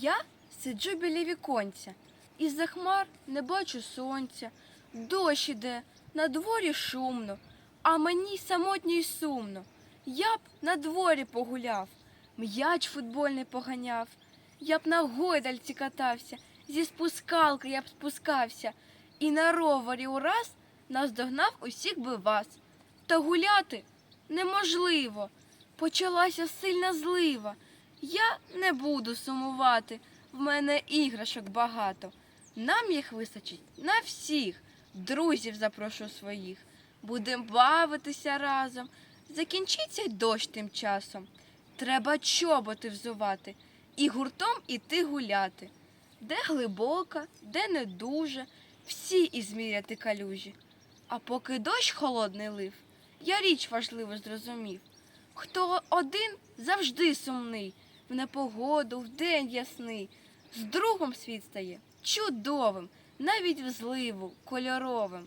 Я сиджу біля віконця, із-за хмар не бачу сонця. Дощ іде, на дворі шумно, а мені самотньо й сумно. Я б на дворі погуляв, м'яч футбольний поганяв, я б на гойдальці катався, зі спускалки я б спускався, і на ровері ураз наздогнав усіх би вас. Та гуляти неможливо. Почалася сильна злива. Я не буду сумувати, в мене іграшок багато. Нам їх вистачить на всіх, друзів запрошу своїх. Будем бавитися разом. Закінчиться дощ тим часом. Треба чоботи взувати і гуртом іти гуляти. Де глибока, де не дуже, всі ізміряти калюжі. А поки дощ холодний лив, я річ важливо зрозумів. Хто один завжди сумний, в непогоду, в день ясний, з другом світ стає чудовим, навіть в зливу, кольоровим.